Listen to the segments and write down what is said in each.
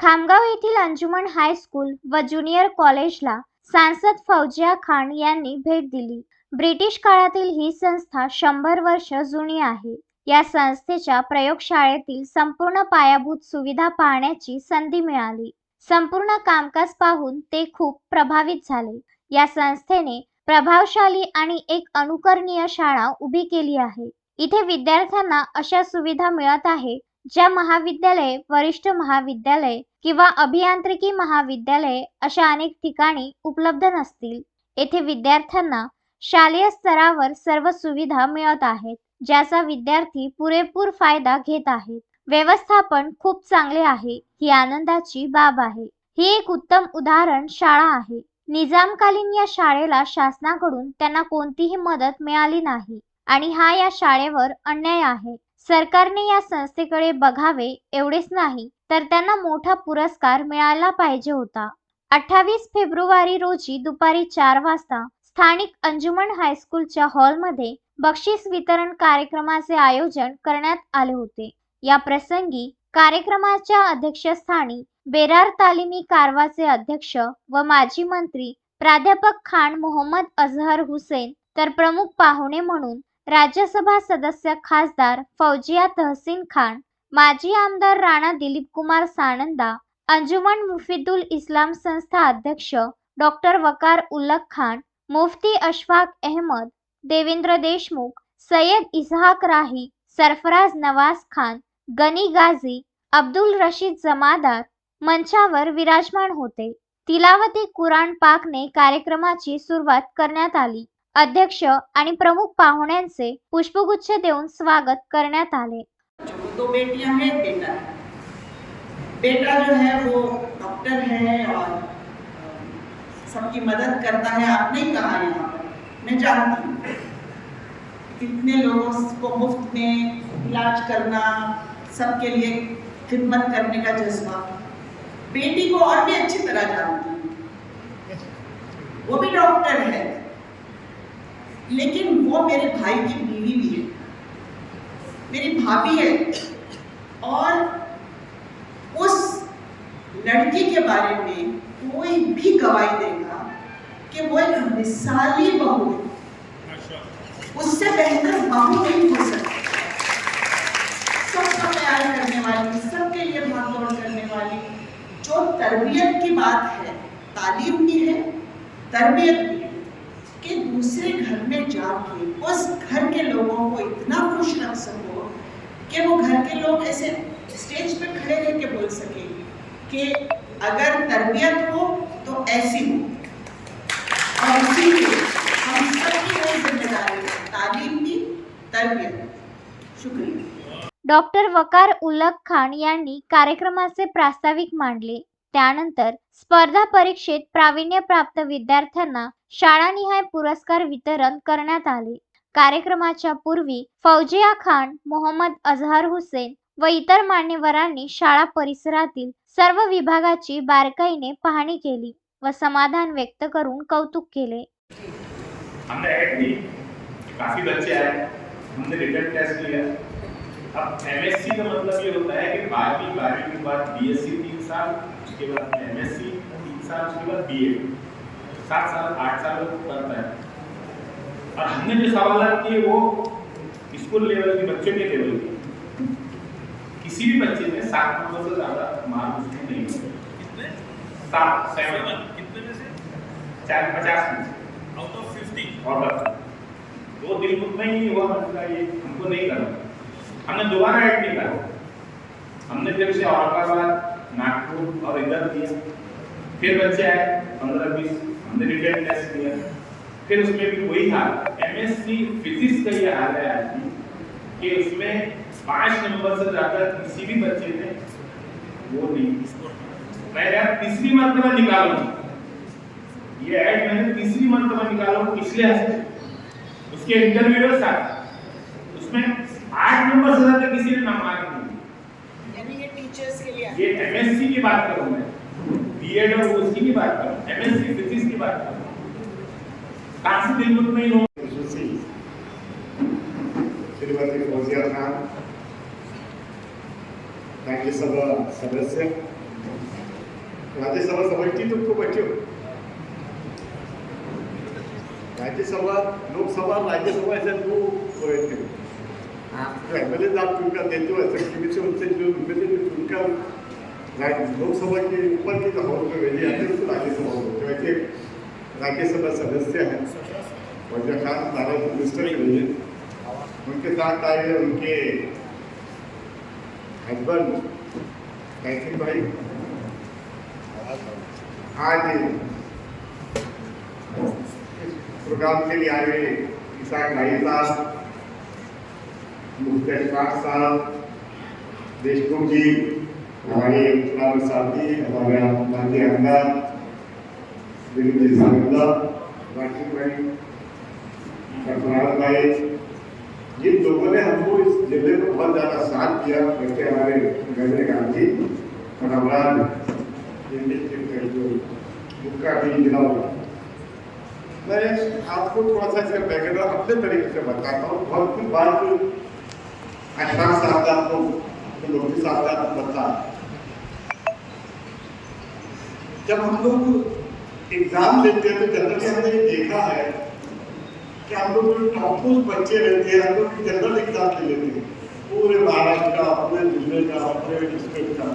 खामगाव येथील अंजुमन हायस्कूल व ज्युनियर कॉलेजला सांसद फौजिया खान यांनी भेट दिली. ब्रिटिश काळातील ही संस्था शंभर वर्ष जुनी आहे. या संस्थेच्या प्रयोगशाळेतील संपूर्ण पायाभूत सुविधा पाहण्याची संधी मिळाली. संपूर्ण कामकाज पाहून ते खूप प्रभावित झाले. या संस्थेने प्रभावशाली आणि एक अनुकरणीय शाळा उभी केली आहे. इथे विद्यार्थ्यांना अशा सुविधा मिळत आहे ज्या महाविद्यालये वरिष्ठ महाविद्यालय किंवा अभियांत्रिकी महाविद्यालये अशा अनेक ठिकाणी उपलब्ध नसतील येथे विद्यार्थ्यांना शालेय स्तरावर सर्व सुविधा मिळत आहेत ज्याचा विद्यार्थी पुरेपूर फायदा घेत आहेत. व्यवस्थापन खूप चांगले आहे ही आनंदाची बाब आहे. ही एक उत्तम उदाहरण शाळा आहे. निजामकालीन या शाळेला शासनाकडून त्यांना कोणतीही मदत मिळाली नाही आणि हा या शाळेवर अन्याय आहे. सरकारने या संस्थेकडे बघावे एवढेच नाही तर त्यांना मोठा पुरस्कार मिळाला पाहिजे होता. अठ्ठावीस फेब्रुवारी रोजी दुपारी चार वाजता स्थानिक अंजुमन हायस्कूलच्या हॉलमध्ये बक्षीस वितरण कार्यक्रमाचे आयोजन करण्यात आले होते. या प्रसंगी कार्यक्रमाच्या अध्यक्षस्थानी बेरार तालिमी कारवाचे अध्यक्ष व माजी मंत्री प्राध्यापक खान मोहम्मद अझहर हुसेन तर प्रमुख पाहुणे म्हणून राज्यसभा सदस्य खासदार फौजिया तहसीन खान माजी आमदार राणा दिलीप कुमार सानंदा अंजुमन मुफिदुल इस्लाम संस्था अध्यक्ष डॉक्टर वकार उल्लख खान मुफ्ती अशफाक अहमद देवेंद्र देशमुख सय्यद इसहाक राही सरफराज नवाज खान गनी गाझी अब्दुल रशीद जमादार मंचावर विराजमान होते. तिलावती कुराण पाकने कार्यक्रमाची सुरुवात करण्यात आली. अध्यक्ष आणि प्रमुख पाहुण्यांचे पुष्पगुच्छ देऊन स्वागत करण्यात आले. दो बेटियाँ हैं, बेटा. बेटा जो है, वो डॉक्टर है और सबकी मदद करता है। आपने ही कहा यहाँ पर। मैं जानती हूँ। कितने लोगों को मुफ़्त में इलाज करना, सबके लिए खिदमत करने का जज्बा। बेटी को और भी अच्छी तरह जानती हूँ। वो भी डॉक्टर है। लेकिन वो मेरे भाई की बीवी भी है। मेरी भाभी है। और उस लड़की के बारे में कोई भी गवाही देगा कि वो एक मिसाली बहू है। उससे बेहतर बहू नहीं हो सकती। सबका प्यार करने वाली सबके लिए भागदौड़ करने वाली जो तरबियत की बात है तालीम की है तरबियत में जाके उस घर के लोगों को इतना खुश रख सको कि वो घर के लोग ऐसे स्टेज पे खड़े रह के बोल सके कि अगर तरबियत हो तो ऐसी हो। और इसीलिए हम सबकी वही ज़िम्मेदारी है, तालीम की तरबियत। शुक्रिया। डॉक्टर वकार उल्लक खान यांनी कार्यक्रमाचे प्रास्ताविक मांडले. त्यानंतर स्पर्धा परीक्षेत प्रावीण्य प्राप्त विद्यार्थ्यांना शाळानिहाय पुरस्कार वितरण करण्यात आले. कार्यक्रमाच्या पूर्वी फौजिया खान मोहम्मद अझहर हुसेन व इतर मान्यवरांनी शाळा परिसरातील सर्व विभागाची बारकाईने पाहणी केली व समाधान व्यक्त करून कौतुक केले. काफ़ी बच्चे आए हमने रिटर्न टेस्ट लिया। अब एमएससी का मतलब ये होता है कि बारहवीं बारहवीं के बाद बीएससी तीन साल उसके बाद एमएससी तीन साल उसके बाद बीएड सात साल आठ साल वो करता है। और हमने जो सवाल किए वो स्कूल लेवल के बच्चों के लेवल के। किसी भी बच्चे में सात नंबर से ज़्यादा मार्क उसमें नहीं होते। सात सेवन? कितने में से? चार पचास में से। आउट ऑफ़ फिफ्टी ऑर्डर वो दिल मुतमईन नहीं हुआ मतलब ये हमको नहीं करना हमने दोबारा ऐड नहीं करा। हमने फिर से औरंगाबाद नागपुर और इधर किया। फिर बच्चे आए पंद्रह बीस। हमने रिटर्न टेस्ट किया। फिर उसमें भी वही हाल। एमएससी फिजिक्स का ये हाल है आज भी कि उसमें पाँच नंबर से ज़्यादा किसी भी बच्चे ने वो नहीं। मैं यार तीसरी मरतबा निकालूँगा ये ऐड मैंने तीसरी मरतबा निकाला पिछले हफ़्ते। उसके इंटरव्यू था उसमें आठ नंबर से ज़्यादा किसी ने नाम मार्क नहीं यानी ये टीचर्स के लिए ये एमएससी की बात करूँ मैं। बीएड और उसकी की बात करूँ एमएससी फिजिक्स की बात करूँ। कहाँ से दिल में नहीं हो श्रीमती फौजिया खान। राज्यसभा सदस्य। राज्यसभा समझती तुमको बच्चों राज्यसभा लोकसभा राज्यसभा ऐसे दो हैं। जो एम एल आप चुनकर देते हो ऐसे टीवी से उनसे जो एम एल चुनकर राज्य- लोकसभा के ऊपर के जो हाउस में भेजे जाते हैं, उसको राज्यसभा बोलते हैं। वैसे राज्यसभा सदस्य हैं। वजह खान भारत मिनिस्टर लिए। उनके साथ आए उनके हस्बैंड कैसिंग भाई। आज प्रोग्राम के लिए आए हुए ईसाक भाई साहब, मुख्तर साहब, देशमुख जी। हमारे राम साथी हमारे मान्य अंगा राशिद भाई भाई, जिन लोगों ने हमको इस ज़िले में बहुत ज़्यादा साथ दिया, जैसे हमारे गजरे गांधी मुक्का भी जिला मैं आपको थोड़ा सा इसका बैकग्राउंड अपने तरीके से बताता हूँ। बहुत बात आपको बता जब हम लोग एग्ज़ाम देते हैं तो जनरली हमने ये देखा है कि हम लोग जो टॉपर्स बच्चे रहते हैं, हम लोग जनरल एग्ज़ाम दे लेते हैं। पूरे महाराष्ट्र का, पूरे ज़िले का, पूरे डिस्ट्रिक्ट का।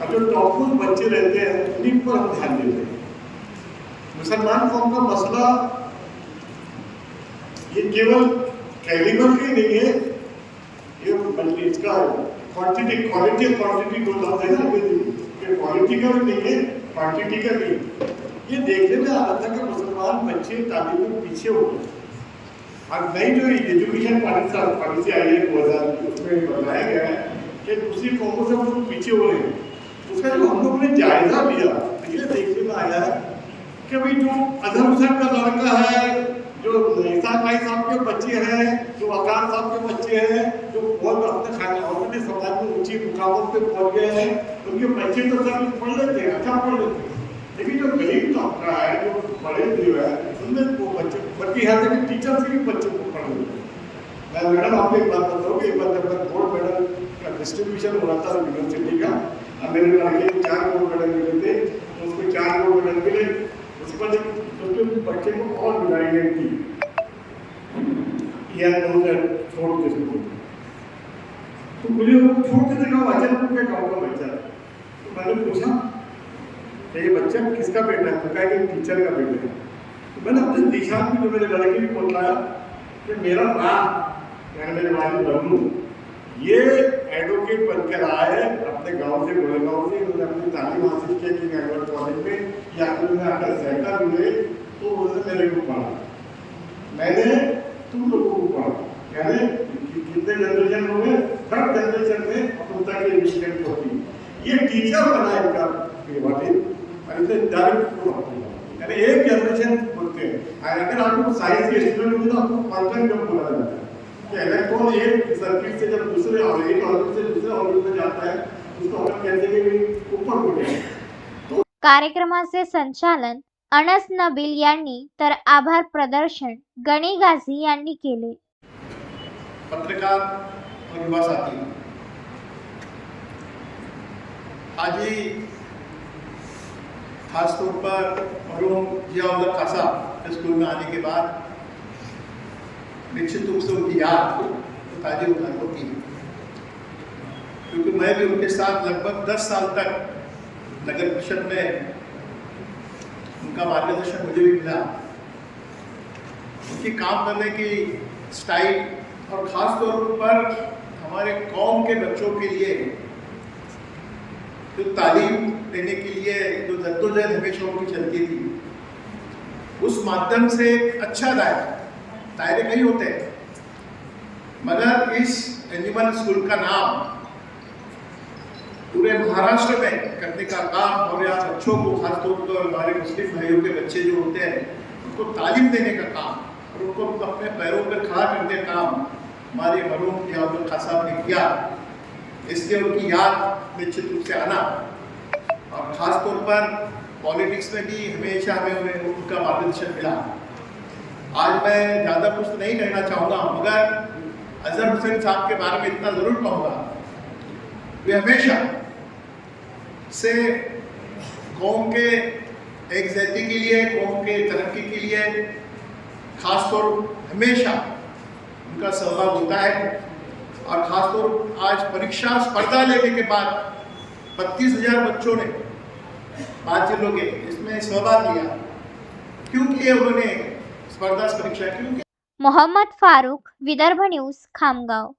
और जो टॉपर्स बच्चे रहते हैं, उन्हीं पर हम ध्यान देते हैं। मुसलमान कौम का मसला ये केवल कैलिबर के नहीं है, ये बल्कि इसका क्वांटिटी क्वालिटी क्वांटिटी लफ्ज है ना क्वालिटी का भी नहीं है। क्वांटिटी का भी ये देखने में आ रहा था कि मुसलमान बच्चे तालीम में पीछे हो गए। और नई जो एजुकेशन पॉलिसी पॉलिसी आई है, दो हज़ार उसमें बताया गया है कि दूसरी कौमों से हम पीछे हो रहे हैं। उसका जो हम लोग ने जायजा लिया तो ये देखने में आया है कि भाई जो अजहर हुसैन का लड़का है, जो इसाक भाई साहब के बच्चे हैं, जो वकार साहब के बच्चे हैं, जो बहुत अपने खाने समाज ऊँची मुकामों पे पहुँच गए हैं उनके बच्चे तो सब पढ़ लेते हैं अच्छा पढ़ लेते हैं। लेकिन जो गरीब तबका है, जो बड़े जो है, उनमें वो बच्चे, बल्कि यहाँ तक टीचर से भी बच्चों को पढ़ लेते हैं। मैडम, आपको एक बात बताऊँ, एक बार जब गोल्ड मेडल का डिस्ट्रीब्यूशन हो रहा था यूनिवर्सिटी का मेरे लड़के चार गोल्ड मेडल मिले थे तो उसको चार गोल्ड मेडल मिले उस पर एक बच्चे को और मिलाई गई थी यह दो हज़ार छोड़ के मुझे वो छोड़ के देखा बच्चा को क्या गाँव का बच्चा तो मैंने पूछा ये बच्चा किसका बेटा है तो कहा कि टीचर का बेटा है तो मैंने अपने दिशा में जो मेरे लड़के भी बोल है कि मेरा नाम यानी मेरे वालिद बबलू ये एडवोकेट बनकर आया है अपने गाँव से गोरेगांव से उन्होंने अपनी तालीम हासिल की कि एडवर्ड कॉलेज में या उन्होंने अगर सेंटर हुए तो उन्होंने मेरे को पढ़ा। मैंने तुम लोगों को पढ़ा। यानी कितने जनरेशन हो गए थर्ड जनरेशन में अपनता की एडमिशन होती ये टीचर बना इनका वालिद और इसे डायरेक्ट यानी एक जनरेशन बोलते हैं। अगर आपको साइंस के स्टूडेंट होंगे तो आपको क्वांटम जब बोला जाता है। कि इलेक्ट्रॉन एक सर्किट से जब दूसरे, और एक ऑर्बिट से दूसरे ऑर्बिट में जाता है, उसको अपन कहते हैं कि ऊपर उठ गया कार्यक्रमाचे संचालन अनस नबील यांनी, तर आभार प्रदर्शन गणी गाझी यांनी केले. पत्रकार और युवा साथी। आज ही खासतौर पर मरूम जियाउल्ला खासा स्कूल में आने के बाद निश्चित रूप से उनकी याद तो ताजी उतार होती है क्योंकि मैं भी उनके साथ लगभग दस साल तक नगर परिषद में उनका मार्गदर्शन मुझे भी मिला। उनकी काम करने की स्टाइल और ख़ास तौर पर हमारे कौम के बच्चों के लिए जो तालीम देने के लिए जो जद्दोजहद हमेशा उनकी चलती थी, उस माध्यम से एक अच्छा दायरा, दायरे कई होते हैं। मगर इस एनिमल स्कूल का नाम पूरे महाराष्ट्र में करने का काम और यहाँ बच्चों को खासतौर पर हमारे मुस्लिम भाइयों के बच्चे जो होते हैं, उनको तालीम देने का काम, और उनको अपने पैरों पर खड़ा करने का काम हमारे मरूम खान साहब ने किया, इसलिए उनकी याद निश्चित रूप से आना। और ख़ास तौर पर पॉलिटिक्स में भी हमेशा हमें उन्हें, उनका मार्गदर्शन मिला। आज मैं ज़्यादा कुछ नहीं कहना चाहूँगा, मगर अजहर हुसैन साहब के बारे में इतना ज़रूर कहूँगा। वे हमेशा से कौम के एक के लिए, कौम के तरक्की के लिए, खासतौर हमेशा उनका सहभाग होता है। और खासतौर आज परीक्षा स्पर्धा लेने के बाद बत्तीस हज़ार बच्चों ने पाँच जिलों के इसमें सहभाग लिया। क्योंकि उन्होंने स्पर्धा परीक्षा, क्योंकि मोहम्मद फारूक, विदर्भ न्यूज़, खामगाव।